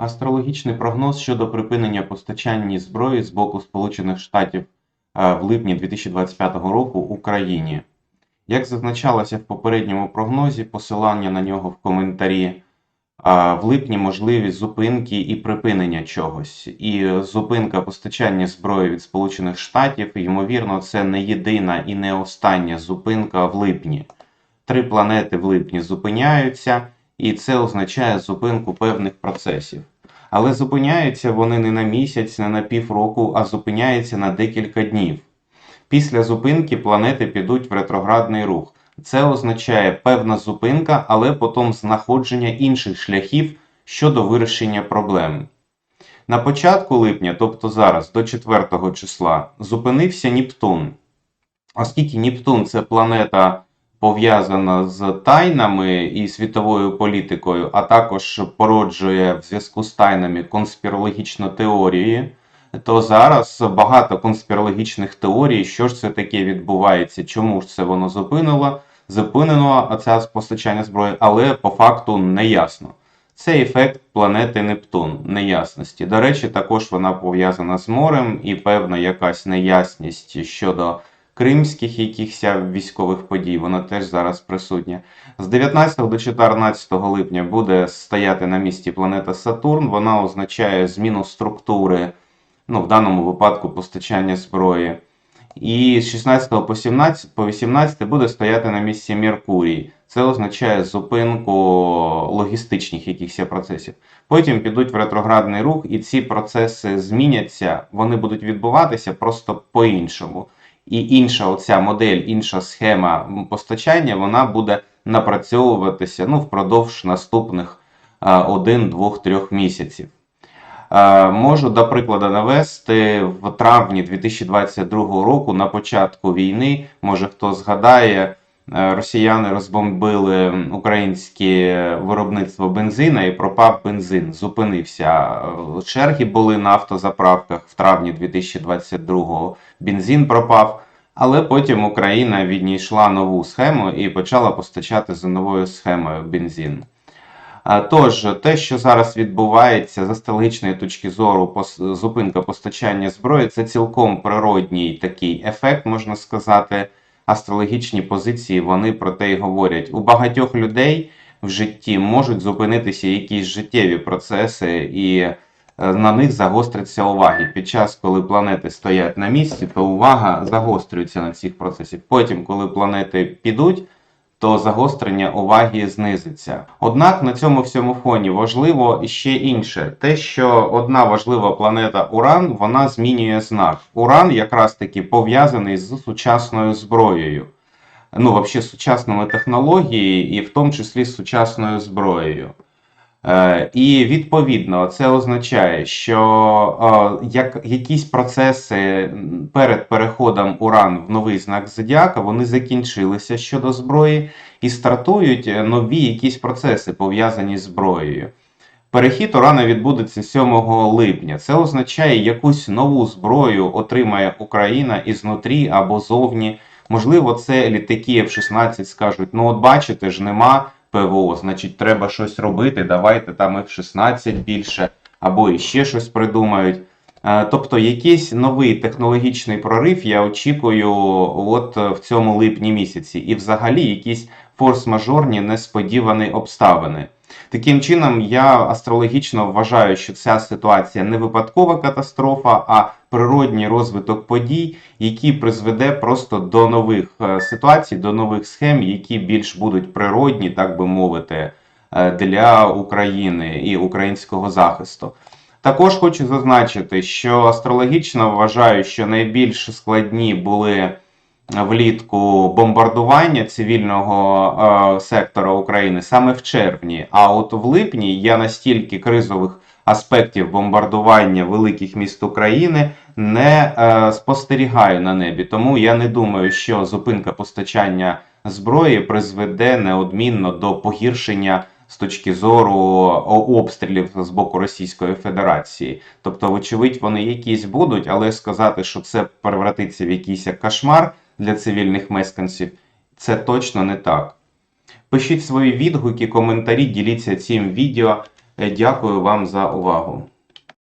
Астрологічний прогноз щодо припинення постачання зброї з боку Сполучених Штатів е, в липні 2025 року Україні. Як зазначалося в попередньому прогнозі, посилання на нього в коментарі, е, в липні можливі зупинки і припинення чогось. І зупинка постачання зброї від Сполучених Штатів, ймовірно, це не єдина і не остання зупинка в липні. Три планети в липні зупиняються, і це означає зупинку певних процесів. Але зупиняються вони не на місяць, не на півроку, а зупиняються на декілька днів. Після зупинки планети підуть в ретроградний рух. Це означає певна зупинка, але потім знаходження інших шляхів щодо вирішення проблем. На початку липня, тобто зараз, до 4 числа, зупинився Нептун. Оскільки Нептун це планета пов'язана з тайнами і світовою політикою, а також породжує в зв'язку з тайнами конспірологічні теорії, то зараз багато конспірологічних теорій, що ж це таке відбувається, чому ж це воно зупинило, зупинено це постачання зброї, але по факту не ясно. Це ефект планети Нептун неясності. До речі, також вона пов'язана з морем і певна якась неясність щодо кримських якихось військових подій, вона теж зараз присутня. З 19 до 14 липня буде стояти на місці планета Сатурн. Вона означає зміну структури, ну, в даному випадку постачання зброї. І з 16 по 17 по 18 буде стояти на місці Меркурій. Це означає зупинку логістичних якихось процесів. Потім підуть в ретроградний рух, і ці процеси зміняться, вони будуть відбуватися просто по-іншому. І інша оця модель, інша схема постачання, вона буде напрацьовуватися ну, впродовж наступних 1, 2, 3 місяців. Можу, до прикладу, навести в травні 2022 року, на початку війни, може хто згадає, росіяни розбомбили українське виробництво бензина і пропав бензин. Зупинився. Е, Черги були на автозаправках в травні 2022-го. Бензин пропав. Але потім Україна відійшла нову схему і почала постачати за новою схемою бензин. Тож, те, що зараз відбувається з астрологічної точки зору, зупинка постачання зброї, це цілком природній такий ефект, можна сказати. Астрологічні позиції вони про те й говорять. У багатьох людей в житті можуть зупинитися якісь життєві процеси, і е, на них загостриться уваги. Під час, коли планети стоять на місці, то увага загострюється на цих процесах. Потім, коли планети підуть, то загострення уваги знизиться. Однак на цьому всьому фоні важливо ще інше: те, що одна важлива планета Уран вона змінює знак. Уран якраз таки пов'язаний з сучасною зброєю. Ну, взагалі, сучасними технологіями, і в тому числі з сучасною зброєю. Е, І відповідно це означає, що е, як якісь процеси перед переходом Уран в новий знак Зодіака вони закінчилися щодо зброї і стартують е, нові якісь процеси пов'язані з зброєю. Перехід Урана відбудеться 7 липня. Це означає, якусь нову зброю отримає Україна ізнутрі або зовні. Можливо, це літаки F-16 скажуть: ну, от бачите ж, нема ПВО, значить, треба щось робити. Давайте там F-16 більше, або іще щось придумають. Е, Тобто, якийсь новий технологічний прорив я очікую от е, в цьому липні місяці, і взагалі якісь форс-мажорні несподівані обставини. Таким чином, я астрологічно вважаю, що ця ситуація не випадкова катастрофа, а природній розвиток подій, який призведе просто до нових е, ситуацій, до нових схем, які більш будуть природні, так би мовити, е, для України і українського захисту. Також хочу зазначити, що астрологічно вважаю, що найбільш складні були влітку бомбардування цивільного е, сектора України саме в червні. А от в липні я настільки кризових аспектів бомбардування великих міст України не е, спостерігаю на небі. Тому я не думаю, що зупинка постачання зброї призведе неодмінно до погіршення з точки зору обстрілів з боку Російської Федерації. Тобто, вочевидь, вони якісь будуть, але сказати, що це превратиться в якийсь кошмар для цивільних мешканців, це точно не так. Пишіть свої відгуки, коментарі, діліться цим відео. Е, Дякую вам за увагу.